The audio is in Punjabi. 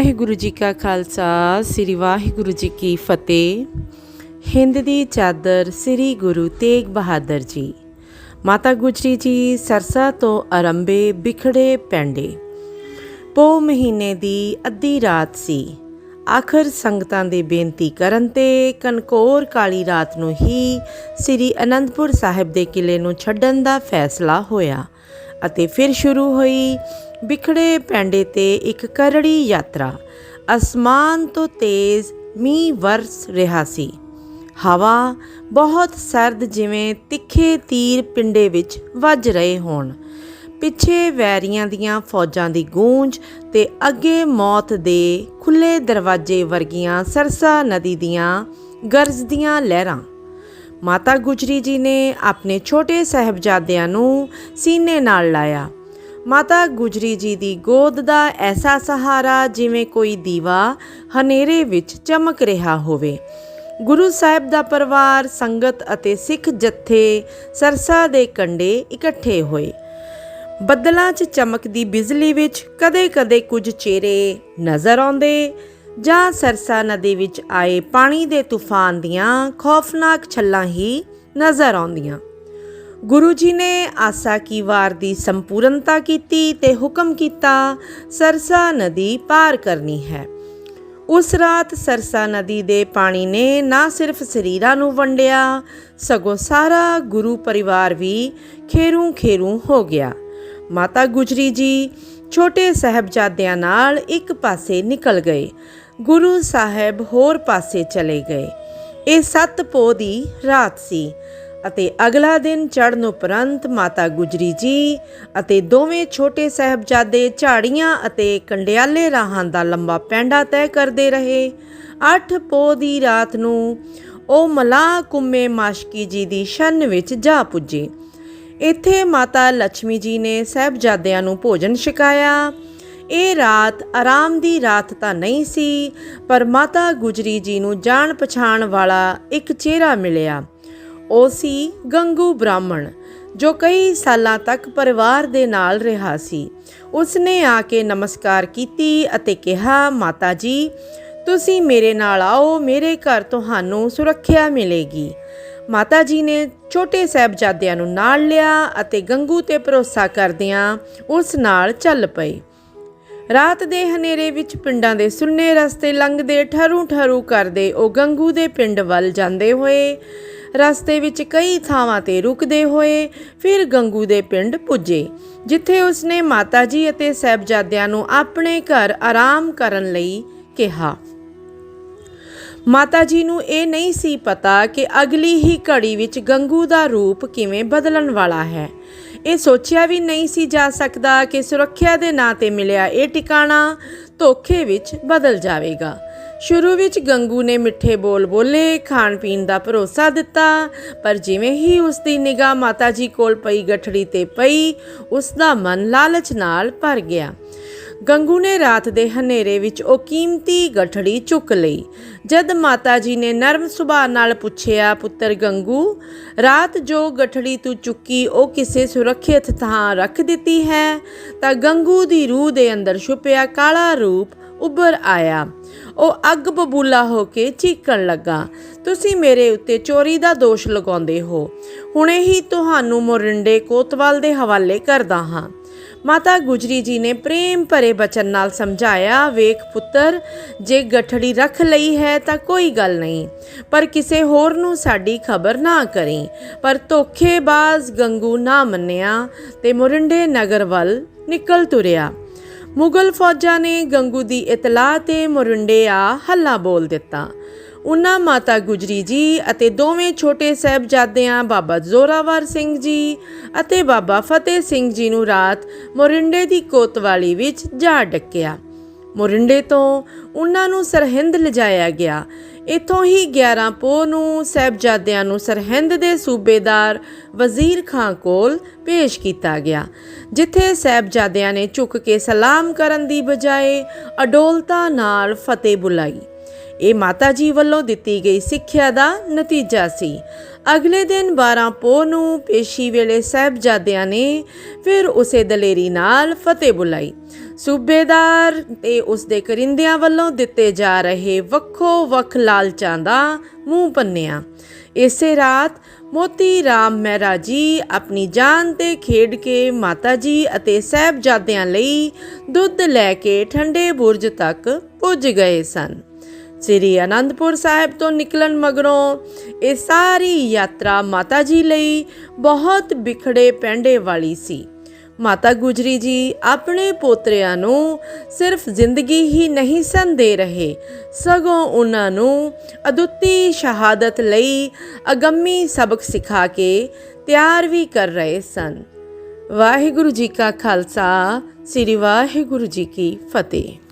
ਵਾਹਿਗੁਰੂ ਜੀ ਕਾ ਖਾਲਸਾ, ਸ੍ਰੀ ਵਾਹਿਗੁਰੂ ਜੀ ਕੀ ਫਤਿਹ। ਹਿੰਦ ਦੀ ਚਾਦਰ ਸ੍ਰੀ ਗੁਰੂ ਤੇਗ ਬਹਾਦਰ ਜੀ। ਮਾਤਾ ਗੁਜਰੀ ਜੀ ਸਰਸਾ ਤੋਂ ਅਰੰਭੇ ਬਿਖੜੇ ਪੈਂਡੇ। ਪੋ ਮਹੀਨੇ ਦੀ ਅੱਧੀ ਰਾਤ ਸੀ। ਆਖਰ ਸੰਗਤਾਂ ਦੇ ਬੇਨਤੀ ਕਰਨ ਤੇ ਕਨਕੌਰ ਕਾਲੀ ਰਾਤ ਨੂੰ ਹੀ ਸ੍ਰੀ ਅਨੰਦਪੁਰ ਸਾਹਿਬ ਦੇ ਕਿਲੇ ਨੂੰ ਛੱਡਣ ਦਾ ਫੈਸਲਾ ਹੋਇਆ। ਅਤੇ ਫਿਰ ਸ਼ੁਰੂ ਹੋਈ ਵਿਖੜੇ ਪੈਂਡੇ ਤੇ ਇੱਕ ਕਰੜੀ ਯਾਤਰਾ। ਅਸਮਾਨ ਤੋਂ ਤੇਜ਼ ਮੀਂਹ ਵਰਸ ਰਿਹਾ ਸੀ। ਹਵਾ ਬਹੁਤ ਸਰਦ ਜਿਵੇਂ ਤਿੱਖੇ ਤੀਰ ਪਿੰਡੇ ਵਿੱਚ ਵੱਜ ਰਹੇ ਹੋਣ। ਪਿੱਛੇ ਵੈਰੀਆਂ ਦੀਆਂ ਫੌਜਾਂ ਦੀ ਗੂੰਜ ਤੇ ਅੱਗੇ ਮੌਤ ਦੇ ਖੁੱਲੇ ਦਰਵਾਜ਼ੇ ਵਰਗੀਆਂ ਸਰਸਾ ਨਦੀ ਦੀਆਂ ਗਰਜਦੀਆਂ ਲਹਿਰਾਂ। ਮਾਤਾ ਗੁਜਰੀ ਜੀ ਨੇ ਆਪਣੇ ਛੋਟੇ ਸਹਿਬਜ਼ਾਦਿਆਂ ਨੂੰ ਸੀਨੇ ਨਾਲ ਲਾਇਆ। ਮਾਤਾ ਗੁਜਰੀ ਜੀ ਦੀ ਗੋਦ ਦਾ ਐਸਾ ਸਹਾਰਾ ਜਿਵੇਂ ਕੋਈ ਦੀਵਾ ਹਨੇਰੇ ਵਿੱਚ ਚਮਕ ਰਿਹਾ ਹੋਵੇ। ਗੁਰੂ ਸਾਹਿਬ ਦਾ ਪਰਿਵਾਰ, ਸੰਗਤ ਅਤੇ ਸਿੱਖ ਜਥੇ ਸਰਸਾ ਦੇ ਕੰਢੇ ਇਕੱਠੇ ਹੋਏ। ਬੱਦਲਾਂ 'ਚ ਚਮਕਦੀ ਬਿਜਲੀ ਵਿੱਚ ਕਦੇ-ਕਦੇ ਕੁਝ ਚਿਹਰੇ ਨਜ਼ਰ ਆਉਂਦੇ ਜਾਂ ਸਰਸਾ ਨਦੀ ਵਿੱਚ ਆਏ ਪਾਣੀ ਦੇ ਤੂਫਾਨ ਦੀਆਂ ਖੌਫਨਾਕ ਛੱਲਾਂ ਹੀ ਨਜ਼ਰ ਆਉਂਦੀਆਂ। ਗੁਰੂ ਜੀ ਨੇ ਆਸਾ ਕੀ ਵਾਰ ਦੀ ਸੰਪੂਰਨਤਾ ਕੀਤੀ ਤੇ ਹੁਕਮ ਕੀਤਾ, ਸਰਸਾ ਨਦੀ ਪਾਰ ਕਰਨੀ ਹੈ। ਉਸ ਰਾਤ ਸਰਸਾ ਨਦੀ ਦੇ ਪਾਣੀ ਨੇ ਨਾ ਸਿਰਫ ਸਰੀਰਾਂ ਨੂੰ ਵੰਡਿਆ, ਸਗੋਂ ਸਾਰਾ ਗੁਰੂ ਪਰਿਵਾਰ ਵੀ ਖੇਰੂ ਖੇਰੂ ਹੋ ਗਿਆ। ਮਾਤਾ ਗੁਜਰੀ ਜੀ ਛੋਟੇ ਸਹਿਬਜ਼ਾਦਿਆਂ ਨਾਲ ਇੱਕ ਪਾਸੇ ਨਿਕਲ ਗਏ। ਗੁਰੂ ਸਾਹਿਬ ਹੋਰ ਪਾਸੇ ਚਲੇ ਗਏ। ਇਹ ਸੱਤ ਪੋ ਦੀ ਰਾਤ ਸੀ ਅਤੇ ਅਗਲਾ ਦਿਨ ਚੜ੍ਹਨ ਉਪਰੰਤ ਮਾਤਾ ਗੁਜਰੀ ਜੀ ਅਤੇ ਦੋਵੇਂ ਛੋਟੇ ਸਹਿਬਜ਼ਾਦੇ ਝਾੜੀਆਂ ਅਤੇ ਕੰਡਿਆਲੇ ਰਾਹਾਂ ਦਾ ਲੰਬਾ ਪੈਂਡਾ ਤੈਅ ਕਰਦੇ ਰਹੇ। ਅੱਠ ਪੋ ਦੀ ਰਾਤ ਨੂੰ ਉਹ ਮਲਾ ਕੁੰਮੇ ਮਾਸ਼ਕੀ ਜੀ ਦੀ ਸ਼ਨ ਵਿੱਚ ਜਾ ਪੁੱਜੇ। ਇੱਥੇ ਮਾਤਾ ਲక్ష్ਮੀ ਜੀ ਨੇ ਸਹਿਬਜ਼ਾਦਿਆਂ ਨੂੰ ਭੋਜਨ ਛਕਾਇਆ। ਇਹ ਰਾਤ ਆਰਾਮ ਦੀ ਰਾਤ ਤਾਂ ਨਹੀਂ ਸੀ, ਪਰ ਮਾਤਾ ਗੁਜਰੀ ਜੀ ਨੂੰ ਜਾਣ ਪਛਾਣ ਵਾਲਾ ਇੱਕ ਚਿਹਰਾ ਮਿਲਿਆ। ਉਹ ਸੀ ਗੰਗੂ ਬ੍ਰਾਹਮਣ, ਜੋ ਕਈ ਸਾਲਾਂ ਤੱਕ ਪਰਿਵਾਰ ਦੇ ਨਾਲ ਰਿਹਾ ਸੀ। ਉਸਨੇ ਆ ਕੇ ਨਮਸਕਾਰ ਕੀਤੀ ਅਤੇ ਕਿਹਾ, ਮਾਤਾ ਜੀ, ਤੁਸੀਂ ਮੇਰੇ ਨਾਲ ਆਓ, ਮੇਰੇ ਘਰ ਤੁਹਾਨੂੰ ਸੁਰੱਖਿਆ ਮਿਲੇਗੀ। ਮਾਤਾ ਜੀ ਨੇ ਛੋਟੇ ਸਹਿਬਜ਼ਾਦਿਆਂ ਨੂੰ ਨਾਲ ਲਿਆ ਅਤੇ ਗੰਗੂ ਤੇ ਭਰੋਸਾ ਕਰਦਿਆਂ ਉਸ ਨਾਲ ਚੱਲ ਪਏ। ਰਾਤ ਦੇ ਹਨੇਰੇ ਵਿੱਚ ਪਿੰਡਾਂ ਦੇ ਸੁੰਨੇ ਰਸਤੇ ਲੰਘਦੇ, ਠਰੂ ਠਰੂ ਕਰਦੇ, ਉਹ ਗੰਗੂ ਦੇ ਪਿੰਡ ਵੱਲ ਜਾਂਦੇ ਹੋਏ। ਰਸਤੇ ਵਿੱਚ ਕਈ ਥਾਵਾਂ ਤੇ ਰੁਕਦੇ ਹੋਏ ਫਿਰ ਗੰਗੂ ਦੇ ਪਿੰਡ ਪੁੱਜੇ, ਜਿੱਥੇ ਉਸਨੇ ਮਾਤਾ ਜੀ ਅਤੇ ਸਹਿਬਜ਼ਾਦਿਆਂ ਨੂੰ ਆਪਣੇ ਘਰ ਆਰਾਮ ਕਰਨ ਲਈ ਕਿਹਾ। ਮਾਤਾ ਜੀ ਨੂੰ ਇਹ ਨਹੀਂ ਸੀ ਪਤਾ ਕਿ ਅਗਲੀ ਹੀ ਘੜੀ ਵਿੱਚ ਗੰਗੂ ਦਾ ਰੂਪ ਕਿਵੇਂ ਬਦਲਣ ਵਾਲਾ ਹੈ। ਇਹ ਸੋਚਿਆ ਵੀ ਨਹੀਂ ਸੀ ਜਾ ਸਕਦਾ ਕਿ ਸੁਰੱਖਿਆ ਦੇ ਨਾਂ ਤੇ ਮਿਲਿਆ ਇਹ ਟਿਕਾਣਾ ਧੋਖੇ ਵਿੱਚ ਬਦਲ ਜਾਵੇਗਾ। ਸ਼ੁਰੂ ਵਿੱਚ ਗੰਗੂ ਨੇ ਮਿੱਠੇ ਬੋਲ ਬੋਲੇ, ਖਾਣ ਪੀਣ ਦਾ ਭਰੋਸਾ ਦਿੱਤਾ, ਪਰ ਜਿਵੇਂ ਹੀ ਉਸ ਦੀ ਨਿਗਾਹ ਮਾਤਾ ਜੀ ਕੋਲ ਪਈ, ਗਠੜੀ ਤੇ ਪਈ, ਉਸ ਦਾ ਮਨ ਲਾਲਚ ਨਾਲ ਭਰ ਗਿਆ। ਗੰਗੂ ਨੇ ਰਾਤ ਦੇ ਹਨੇਰੇ ਵਿੱਚ ਉਹ ਕੀਮਤੀ ਗਠੜੀ ਚੁੱਕ ਲਈ। ਜਦ ਮਾਤਾ ਜੀ ਨੇ ਨਰਮ ਸੁਭਾਅ ਨਾਲ ਪੁੱਛਿਆ, ਪੁੱਤਰ ਗੰਗੂ, ਰਾਤ ਜੋ ਗਠੜੀ ਤੂੰ ਚੁੱਕੀ, ਉਹ ਕਿਸੇ ਸੁਰੱਖਿਅਤ ਥਾਂ ਰੱਖ ਦਿੱਤੀ ਹੈ? ਤਾਂ ਗੰਗੂ ਦੀ ਰੂਹ ਦੇ ਅੰਦਰ ਛੁਪਿਆ ਕਾਲਾ ਰੂਪ ਉੱਭਰ ਆਇਆ। ਉਹ ਅੱਗ ਬਬੂਲਾ ਹੋ ਕੇ ਚੀਕਣ ਲੱਗਾ। ਤੁਸੀਂ ਮੇਰੇ ਉੱਤੇ ਚੋਰੀ ਦਾ ਦੋਸ਼ ਲਗਾਉਂਦੇ ਹੋ। ਹੁਣੇ ਹੀ ਤੁਹਾਨੂੰ ਮੋਰਿੰਡੇ ਕੋਤਵਾਲ ਦੇ ਹਵਾਲੇ ਕਰਦਾ ਹਾਂ। ਮਾਤਾ ਗੁਜਰੀ ਜੀ ਨੇ ਪ੍ਰੇਮ ਭਰੇ ਬਚਨ ਨਾਲ ਸਮਝਾਇਆ, ਵੇਖ ਪੁੱਤਰ, ਜੇ ਗਠੜੀ ਰੱਖ ਲਈ ਹੈ ਤਾਂ ਕੋਈ ਗੱਲ ਨਹੀਂ, ਪਰ ਕਿਸੇ ਹੋਰ ਨੂੰ ਸਾਡੀ ਖਬਰ ਨਾ ਕਰੀ। ਪਰ ਧੋਖੇਬਾਜ਼ ਗੰਗੂ ਨਾ ਮੰਨਿਆ ਤੇ ਮੁਰਿੰਡੇ ਨਗਰ ਵੱਲ ਨਿਕਲ ਤੁਰਿਆ। ਮੁਗਲ ਫੌਜਾਂ ਨੇ ਗੰਗੂ ਦੀ ਇਤਲਾਹ ਤੇ ਮੁਰਿੰਡੇ ਆ ਹੱਲਾ ਬੋਲ ਦਿੱਤਾ। ਉਹਨਾਂ ਮਾਤਾ ਗੁਜਰੀ ਜੀ ਅਤੇ ਦੋਵੇਂ ਛੋਟੇ ਸਹਿਬਜ਼ਾਦਿਆਂ ਬਾਬਾ ਜ਼ੋਰਾਵਰ ਸਿੰਘ ਜੀ ਅਤੇ ਬਾਬਾ ਫਤਿਹ ਸਿੰਘ ਜੀ ਨੂੰ ਰਾਤ ਮੋਰਿੰਡੇ ਦੀ ਕੋਤਵਾਲੀ ਵਿੱਚ ਜਾ ਡੱਕਿਆ। ਮੋਰਿੰਡੇ ਤੋਂ ਉਹਨਾਂ ਨੂੰ ਸਰਹਿੰਦ ਲਿਜਾਇਆ ਗਿਆ। ਇਥੋਂ ਹੀ 11 ਪੋਹ ਨੂੰ ਸਹਿਬਜ਼ਾਦਿਆਂ ਨੂੰ ਸਰਹਿੰਦ ਦੇ ਸੂਬੇਦਾਰ ਵਜ਼ੀਰ ਖਾਂ ਕੋਲ ਪੇਸ਼ ਕੀਤਾ ਗਿਆ, ਜਿੱਥੇ ਸਹਿਬਜ਼ਾਦਿਆਂ ਨੇ ਝੁੱਕ ਕੇ ਸਲਾਮ ਕਰਨ ਦੀ ਬਜਾਏ ਅਡੋਲਤਾ ਨਾਲ ਫਤਿਹ ਬੁਲਾਈ। ਇਹ ਮਾਤਾ ਜੀ ਵੱਲੋਂ ਦਿੱਤੀ ਗਈ ਸਿੱਖਿਆ ਦਾ ਨਤੀਜਾ ਸੀ। ਅਗਲੇ ਦਿਨ 12 ਪੋਹ ਨੂੰ ਪੇਸ਼ੀ ਵੇਲੇ ਸਾਹਿਬਜ਼ਾਦਿਆਂ ਨੇ ਫਿਰ ਉਸੇ ਦਲੇਰੀ ਨਾਲ ਫਤਿਹ ਬੁਲਾਈ। ਸੂਬੇਦਾਰ ਤੇ ਉਸ ਦੇ ਕਰਿੰਦਿਆਂ ਵੱਲੋਂ ਦਿੱਤੇ ਜਾ ਰਹੇ ਵੱਖੋ ਵੱਖ ਲਾਲਚਾਂ ਦਾ ਮੂੰਹ ਪੰਨਿਆ। ਇਸੇ ਰਾਤ ਮੋਤੀ ਰਾਮ ਮਹਿਰਾ ਜੀ ਆਪਣੀ ਜਾਨ ਤੇ ਖੇਡ ਕੇ ਮਾਤਾ ਜੀ ਅਤੇ ਸਾਹਿਬਜ਼ਾਦਿਆਂ ਲਈ ਦੁੱਧ ਲੈ ਕੇ ਠੰਡੇ ਬੁਰਜ ਤੱਕ ਪੁੱਜ ਗਏ ਸਨ। ਸ੍ਰੀ ਅਨੰਦਪੁਰ ਸਾਹਿਬ ਤੋਂ ਨਿਕਲਣ ਮਗਰੋਂ ਇਹ ਸਾਰੀ ਯਾਤਰਾ ਮਾਤਾ ਜੀ ਲਈ ਬਹੁਤ ਵਿਖੜੇ ਪੈਂਡੇ ਵਾਲੀ ਸੀ। ਮਾਤਾ ਗੁਜਰੀ ਜੀ ਆਪਣੇ ਪੋਤਰਿਆਂ ਨੂੰ ਸਿਰਫ ਜ਼ਿੰਦਗੀ ਹੀ ਨਹੀਂ ਸਨ ਦੇ ਰਹੇ। ਸਗੋਂ ਉਹਨਾਂ ਨੂੰ ਅਦੁੱਤੀ ਸ਼ਹਾਦਤ ਲਈ ਅਗੰਮੀ ਸਬਕ ਸਿਖਾ ਕੇ ਤਿਆਰ ਵੀ ਕਰ ਰਹੇ ਸਨ। ਵਾਹਿਗੁਰੂ ਜੀ ਕਾ ਖਾਲਸਾ, ਸ੍ਰੀ ਵਾਹਿਗੁਰੂ ਜੀ ਕੀ ਫਤਿਹ।